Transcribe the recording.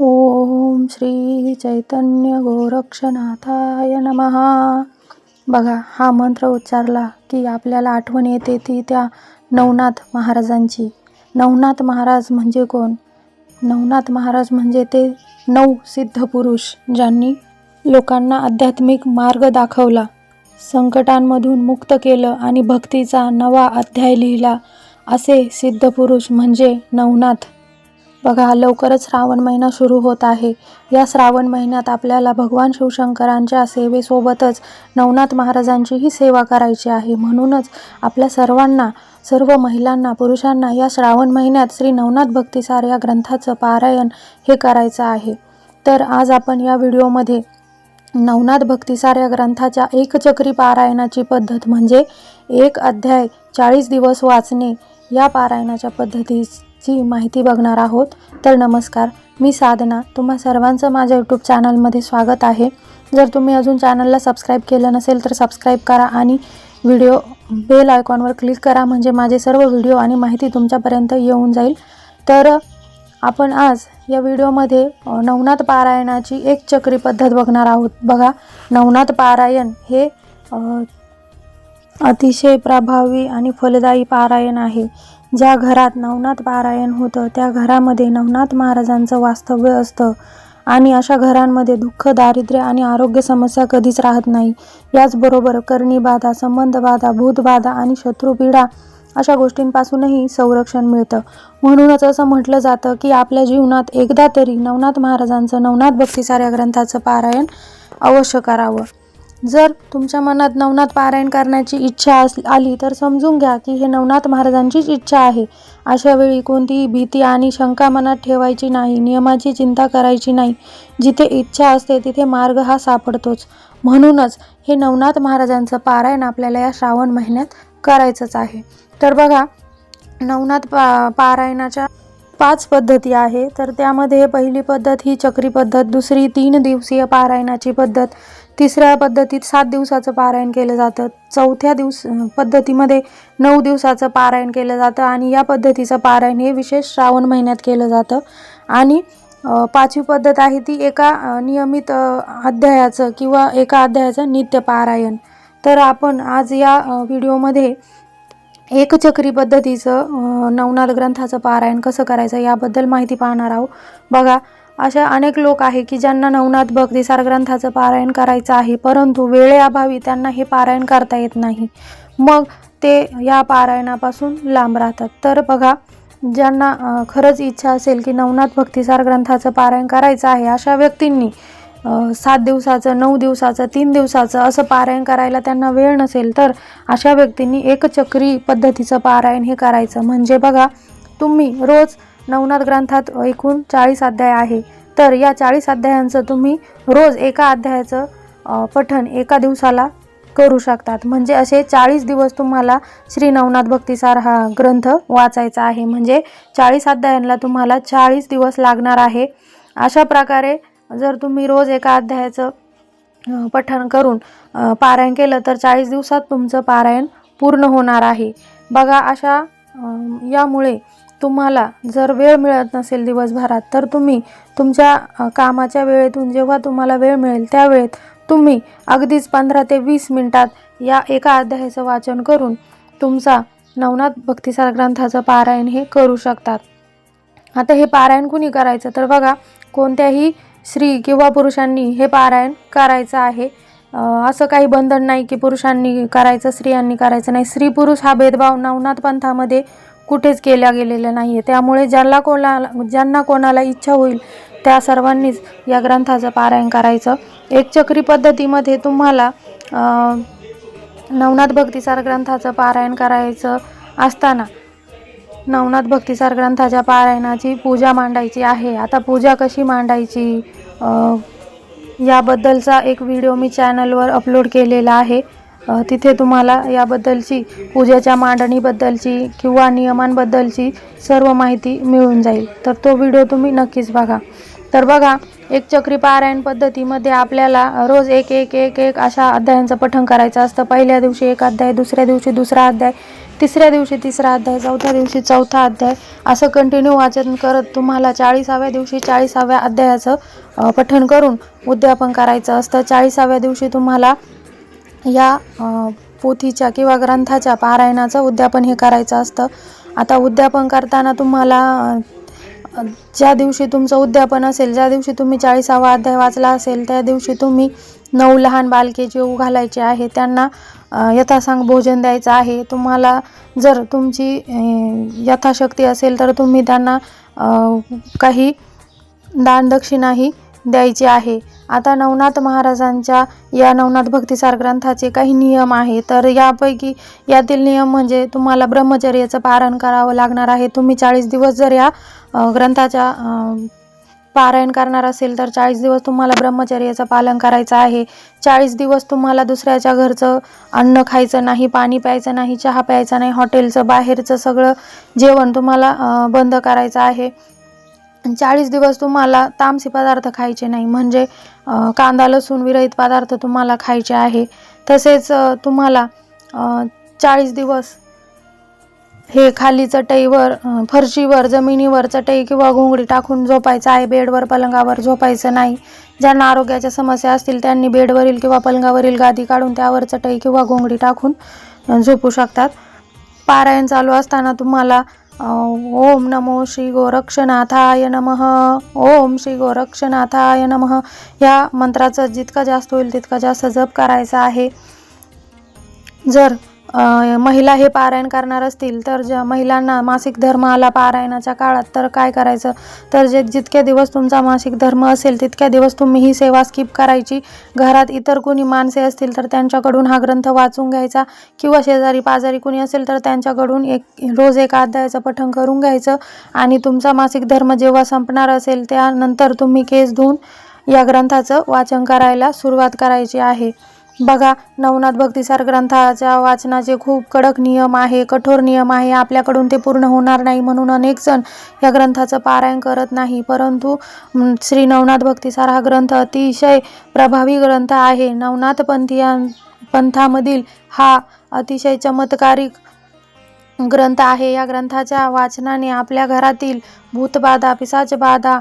ओम श्री चैतन्य गोरक्षनाथाय नमः. बघा हा मंत्र उच्चारला की आपल्याला आठवण येते ती त्या नवनाथ महाराजांची. नवनाथ महाराज म्हणजे कोण? नवनाथ महाराज म्हणजे ते नऊ सिद्ध पुरुष ज्यांनी लोकांना आध्यात्मिक मार्ग दाखवला. संकटांमधून मुक्त केलं आणि भक्तीचा नवा अध्याय लिहिला. असे सिद्ध पुरुष म्हणजे नवनाथ. बघा लवकरच श्रावण महिना सुरू होत आहे. या श्रावण महिन्यात आपल्याला भगवान शिवशंकरांच्या सेवेसोबतच नवनाथ महाराजांचीही सेवा करायची आहे. म्हणूनच आपल्या सर्वांना सर्व महिलांना पुरुषांना या श्रावण महिन्यात श्री नवनाथ भक्तिसार या ग्रंथाचं पारायण हे करायचं आहे. तर आज आपण या व्हिडिओमध्ये नवनाथ भक्तिसार या ग्रंथाच्या एकचक्री पारायणाची पद्धत म्हणजे एक अध्याय चाळीस दिवस वाचणे या पारायणाच्या ची माहिती बघणार आहोत. तर नमस्कार मी साधना. तुम्हा सर्वांचं माझ्या यूट्यूब चॅनलमध्ये स्वागत आहे. जर तुम्ही अजून चॅनलला सबस्क्राईब केलं नसेल तर सबस्क्राईब करा आणि व्हिडिओ बेल आयकॉनवर क्लिक करा. म्हणजे माझे सर्व व्हिडिओ आणि माहिती तुमच्यापर्यंत येऊन जाईल. तर आपण आज या व्हिडिओमध्ये नवनाथ पारायणाची एक चक्री पद्धत बघणार आहोत. बघा नवनाथ पारायण हे अतिशय प्रभावी आणि फलदायी पारायण आहे. ज्या घरात नवनाथ पारायण होतं त्या घरामध्ये नवनाथ महाराजांचं वास्तव्य असतं. आणि अशा घरांमध्ये दुःख दारिद्र्य आणि आरोग्य समस्या कधीच राहत नाही. याचबरोबर कर्णीबाधा संबंधबाधा भूतबाधा आणि शत्रुपीडा अशा गोष्टींपासूनही संरक्षण मिळतं. म्हणूनच असं म्हटलं जातं की आपल्या जीवनात एकदा तरी नवनाथ महाराजांचं नवनाथ भक्तिसार या ग्रंथाचं पारायण अवश्य करावं. जर तुमच्या मनात नवनाथ पारायण करण्याची इच्छा अस आली तर समजून घ्या की हे नवनाथ महाराजांचीच इच्छा आहे. अशा वेळी कोणतीही भीती आणि शंका मनात ठेवायची नाही नियमाची चिंता करायची नाही. जिथे इच्छा असते तिथे मार्ग हा सापडतोच. म्हणूनच हे नवनाथ महाराजांचं पारायण आपल्याला या श्रावण महिन्यात करायचंच आहे. तर बघा नवनाथ पा पारायणाच्या पाच पद्धती आहे. तर त्यामध्ये पहिली पद्धत ही चक्री पद्धत दुसरी तीन दिवसीय पारायणाची पद्धत तिसऱ्या पद्धतीत सात दिवसाचं पारायण केलं जातं. चौथ्या दिवस पद्धतीमध्ये नऊ दिवसाचं पारायण केलं जातं आणि या पद्धतीचं पारायण हे विशेष श्रावण महिन्यात केलं जातं. आणि पाचवी पद्धत आहे ती एका नियमित अध्यायाचं किंवा एका अध्यायाचं नित्य पारायण. तर आपण आज या व्हिडिओमध्ये एकचक्री पद्धतीचं नवनाथ ग्रंथाचं पारायण कसं करायचं याबद्दल माहिती पाहणार आहोत. बघा अशा अनेक लोक आहे की ज्यांना नवनाथ भक्तिसार ग्रंथाचं पारायण करायचं आहे परंतु वेळेअभावी त्यांना हे पारायण करता येत नाही. मग ते या पारायणापासून लांब राहतात. तर बघा ज्यांना खरंच इच्छा असेल की नवनाथ भक्तिसार ग्रंथाचं पारायण करायचं आहे अशा व्यक्तींनी सात दिवसाचं नऊ दिवसाचं तीन दिवसाचं असं पारायण करायला त्यांना वेळ नसेल तर अशा व्यक्तींनी एकचक्री पद्धतीचं पारायण हे करायचं. म्हणजे बघा तुम्ही रोज नवनाथ ग्रंथात एकूण चाळीस अध्याय आहे. तर या चाळीस अध्यायांचं तुम्ही रोज एका अध्यायाचं पठण एका दिवसाला करू शकतात. म्हणजे असे चाळीस दिवस तुम्हाला श्री नवनाथ भक्तिसार हा ग्रंथ वाचायचा आहे. म्हणजे चाळीस अध्यायांना तुम्हाला चाळीस दिवस लागणार आहे. अशा प्रकारे जर तुम्ही रोज एका अध्यायाचं पठण करून पारायण केलं तर चाळीस दिवसात तुमचं पारायण पूर्ण होणार आहे. बघा अशा यामुळे तुम्हाला जर वेळ मिळत नसेल दिवसभरात तर तुम्ही तुमच्या कामाच्या वेळेतून जेव्हा तुम्हाला वेळ मिळेल त्यावेळेत तुम्ही अगदीच पंधरा ते वीस मिनिटात या एका अध्यायाचं वाचन करून तुमचा नवनाथ भक्तिसार ग्रंथाचं पारायण हे करू शकतात. आता हे पारायण कुणी करायचं? तर बघा कोणत्याही स्त्री किंवा पुरुषांनी हे पारायण करायचं आहे. असं काही बंधन नाही की पुरुषांनी करायचं स्त्रियांनी करायचं नाही. स्त्री पुरुष हा भेदभाव नवनाथ पंथामध्ये कुठेच केल्या गेलेलं नाही आहे त्यामुळे ज्याला कोणाला ज्यांना कोणाला इच्छा होईल त्या सर्वांनीच या ग्रंथाचं पारायण करायचं. एक चक्री पद्धतीमध्ये तुम्हाला नवनाथ भक्तिसार ग्रंथाचं पारायण करायचं असताना नवनाथ भक्तिसार ग्रंथाच्या पारायणाची पूजा मांडायची आहे. आता पूजा कशी मांडायची? याबद्दलचा एक व्हिडिओ मी चॅनलवर अपलोड केलेला आहे. तिथे तुम्हाला याबद्दलची पूजेच्या मांडणीबद्दलची किंवा नियमांबद्दलची सर्व माहिती मिळून जाईल. तर तो व्हिडिओ तुम्ही नक्कीच बघा. तर बघा एक चक्री पारायण पद्धतीमध्ये आपल्याला रोज एक एक एक एक अशा अध्यायांचं पठण करायचं असतं. पहिल्या दिवशी एक अध्याय दुसऱ्या दिवशी दुसरा अध्याय तिसऱ्या दिवशी तिसरा अध्याय चौथ्या दिवशी चौथा अध्याय असं कंटिन्यू वाचन करत तुम्हाला चाळीसाव्या दिवशी चाळीसाव्या अध्यायाचं पठन पठण करून उद्यापन करायचं असतं. चाळीसाव्या दिवशी तुम्हाला या पोथीच्या किंवा ग्रंथाच्या पारायणाचं उद्यापन हे करायचं असतं. आता उद्यापन करताना तुम्हाला ज्या दिवशी तुमचं उद्यापन असेल ज्या दिवशी तुम्ही चाळीसावा अध्याय वाचला असेल त्या दिवशी तुम्ही नऊ लहान बालके जेऊ घालायचे आहे त्यांना यथासांग भोजन द्यायचं आहे. तुम्हाला जर तुमची यथाशक्ती असेल तर तुम्ही त्यांना काही दानदक्षिणाही द्यायची आहे. आता नवनाथ महाराजांच्या या नवनाथ भक्तिसार ग्रंथाचे काही नियम आहे. तर यापैकी यातील नियम म्हणजे तुम्हाला ब्रह्मचर्याचं पारण करावं लागणार आहे. तुम्ही चाळीस दिवस जर या ग्रंथाच्या पारायण करणार असेल तर चाळीस दिवस तुम्हाला ब्रह्मचर्याचं पालन करायचं आहे. चाळीस दिवस तुम्हाला दुसऱ्याच्या घरचं अन्न खायचं नाही पाणी प्यायचं नाही चहा प्यायचा नाही हॉटेलचं बाहेरचं सगळं जेवण तुम्हाला बंद करायचं आहे. चाळीस दिवस तुम्हाला तामसी पदार्थ खायचे नाही. म्हणजे कांदा लसूण विरहित पदार्थ तुम्हाला खायचे आहे. तसेच तुम्हाला चाळीस दिवस हे खाली चटईवर फरशीवर जमिनीवर चटई किंवा घोंगडी टाकून झोपायचं आहे. बेडवर पलंगावर झोपायचं नाही. ज्यांना आरोग्याच्या समस्या असतील त्यांनी बेडवरील किंवा पलंगावरील गादी काढून त्यावर चटई किंवा घोंगडी टाकून झोपू शकतात. पारायण चालू असताना तुम्हाला ओम नमो श्री गोरक्षनाथाय नमः। ओम श्री गोरक्षनाथाय नमः। या मंत्राचा जितका जास्त होईल तितका जास्त जप करायचा आहे. जर महिला हे पारायण करणार असतील तर ज्या महिलांना मासिक धर्म आला पारायणाच्या काळात तर काय करायचं? तर जे जितके दिवस तुमचा मासिक धर्म असेल तितक्या दिवस तुम्ही ही सेवा स्किप करायची. घरात इतर कोणी माणसे असतील तर त्यांच्याकडून हा ग्रंथ वाचून घ्यायचा. किंवा शेजारी पाजारी कोणी असेल तर त्यांच्याकडून एक रोज एक अध्यायाचं पठण करून घ्यायचं. आणि तुमचा मासिक धर्म जेव्हा संपणार असेल त्यानंतर तुम्ही केस धुवून या ग्रंथाचं वाचन करायला सुरुवात करायची आहे. बघा नवनाथ भक्तिसार ग्रंथाच्या वाचनाचे खूप कडक नियम आहे कठोर नियम आहे. आपल्याकडून ते पूर्ण होणार नाही म्हणून अनेक जण या ग्रंथाचं पारायण करत नाही. परंतु श्री नवनाथ भक्तिसार हा ग्रंथ अतिशय प्रभावी ग्रंथ आहे. नवनाथ पंथीयां पंथामधील हा अतिशय चमत्कारिक ग्रंथ आहे. या ग्रंथाच्या वाचनाने आपल्या घरातील भूतबाधा पिसाचबाधा